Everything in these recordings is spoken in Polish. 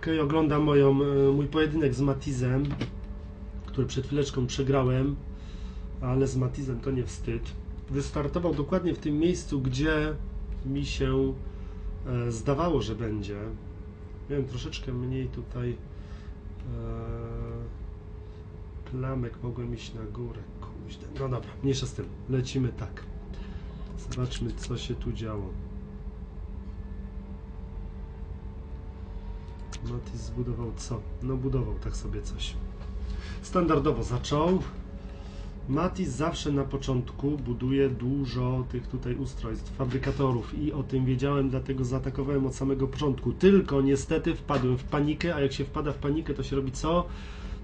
Okej, oglądam moją, e, mój pojedynek z Matizem, który przed chwileczką przegrałem, ale z Matizem to nie wstyd. Wystartował dokładnie w tym miejscu, gdzie mi się e, zdawało, że będzie. Miałem troszeczkę mniej tutaj e, klamek, mogłem iść na górę. No dobra, mniejsza z tym. Lecimy tak. Zobaczmy, co się tu działo. Matis zbudował co? No budował tak sobie coś. Standardowo zaczął. Matis zawsze na początku buduje dużo tych tutaj ustrojstw, fabrykatorów i o tym wiedziałem, dlatego zaatakowałem od samego początku. Tylko niestety wpadłem w panikę, a jak się wpada w panikę, to się robi co?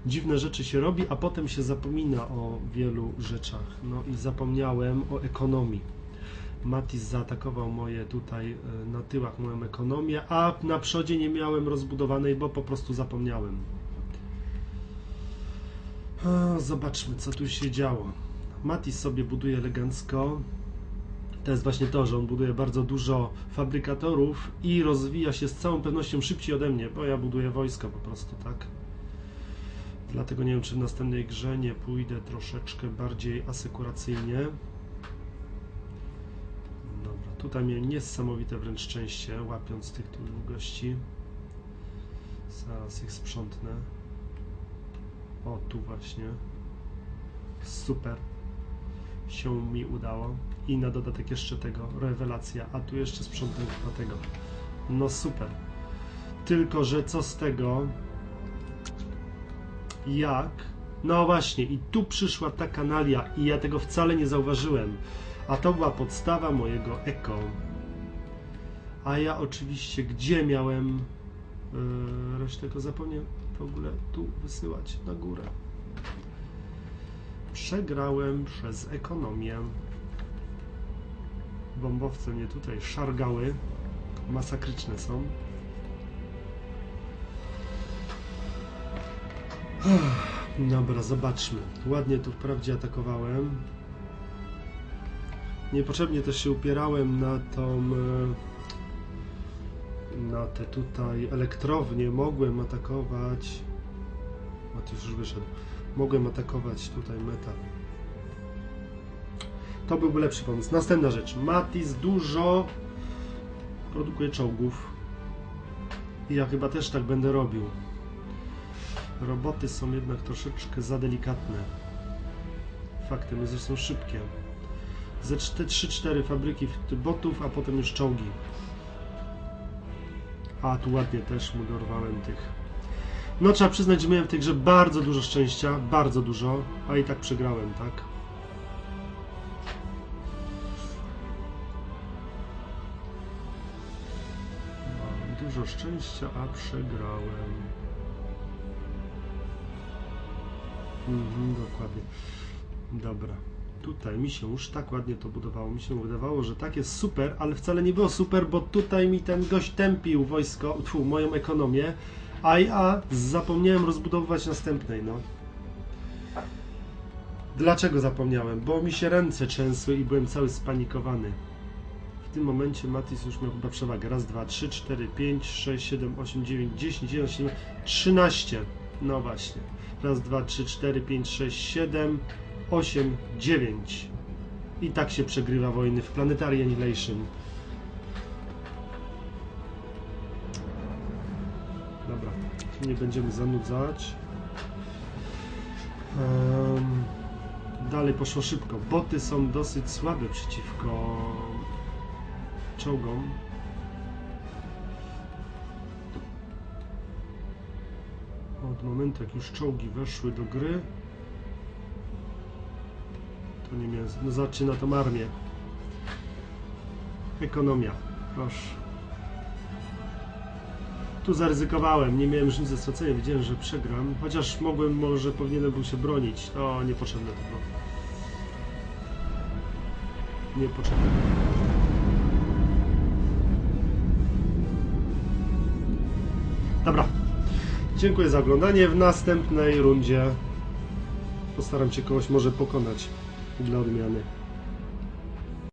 Dziwne rzeczy się robi, a potem się zapomina o wielu rzeczach. No i zapomniałem o ekonomii. Matis zaatakował moje tutaj e, na tyłach moją ekonomię, a na przodzie nie miałem rozbudowanej, bo po prostu zapomniałem. Zobaczmy, co tu się działo. Matis sobie buduje elegancko. To jest właśnie to, że on buduje bardzo dużo fabrykatorów i rozwija się z całą pewnością szybciej ode mnie, bo ja buduję wojsko po prostu, tak? Dlatego nie wiem, czy w następnej grze nie pójdę troszeczkę bardziej asekuracyjnie. Tutaj miałem niesamowite wręcz szczęście, łapiąc tych tu gości. Zaraz ich sprzątnę. O, tu właśnie. Super. Się mi udało. I na dodatek jeszcze tego, rewelacja. A tu jeszcze sprzątnę chyba tego. No super. Tylko, że co z tego? Jak? No właśnie, i tu przyszła ta kanalia i ja tego wcale nie zauważyłem. A to była podstawa mojego eko. A ja oczywiście gdzie miałem yy, resztę go zapomniałem w ogóle tu wysyłać na górę. Przegrałem przez ekonomię. Bombowce mnie tutaj szargały. Masakryczne są. Dobra, zobaczmy. Ładnie tu wprawdzie atakowałem. Niepotrzebnie też się upierałem na tą e, na te tutaj elektrownie. Mogłem atakować Matiusz już wyszedł. Mogłem atakować tutaj metal. To byłby lepszy pomysł. Następna rzecz. Matis dużo produkuje czołgów. I ja chyba też tak będę robił. Roboty są jednak troszeczkę za delikatne. Faktem jest, że są szybkie. Ze 3-4 fabryki botów, a potem już czołgi. A tu ładnie też mu dorwałem tych. No trzeba przyznać, że miałem w tej grze bardzo dużo szczęścia, bardzo dużo, a i tak przegrałem, tak? Dużo szczęścia, a przegrałem. Mhm, dokładnie. Dobra. Tutaj mi się już tak ładnie to budowało. Mi się wydawało, że tak jest super, ale wcale nie było super, bo tutaj mi ten gość tępił wojsko, tfu, moją ekonomię, a ja zapomniałem rozbudowywać następnej, no. Dlaczego zapomniałem? Bo mi się ręce trzęsły i byłem cały spanikowany. W tym momencie Matis już miał chyba przewagę. Raz, dwa, trzy, cztery, pięć, sześć, siedem, osiem, dziewięć, dziesięć, jedenaście, siedem, trzynaście. No właśnie. Raz, dwa, trzy, cztery, pięć, sześć, siedem, 8, 9. I tak się przegrywa wojny w Planetary Annihilation. Dobra, nie będziemy zanudzać. Em, dalej poszło szybko. Boty są dosyć słabe przeciwko czołgom. Od momentu jak już czołgi weszły do gry, to nie miałem. No zaczyna tą armię. Ekonomia. Proszę. Tu zaryzykowałem, nie miałem już nic ze stracenia, wiedziałem, że przegram. Chociaż mogłem, może powinienem był się bronić. To niepotrzebne to było. Niepotrzebne. Dobra. Dziękuję za oglądanie. W następnej rundzie postaram się kogoś może pokonać He's loading me on there.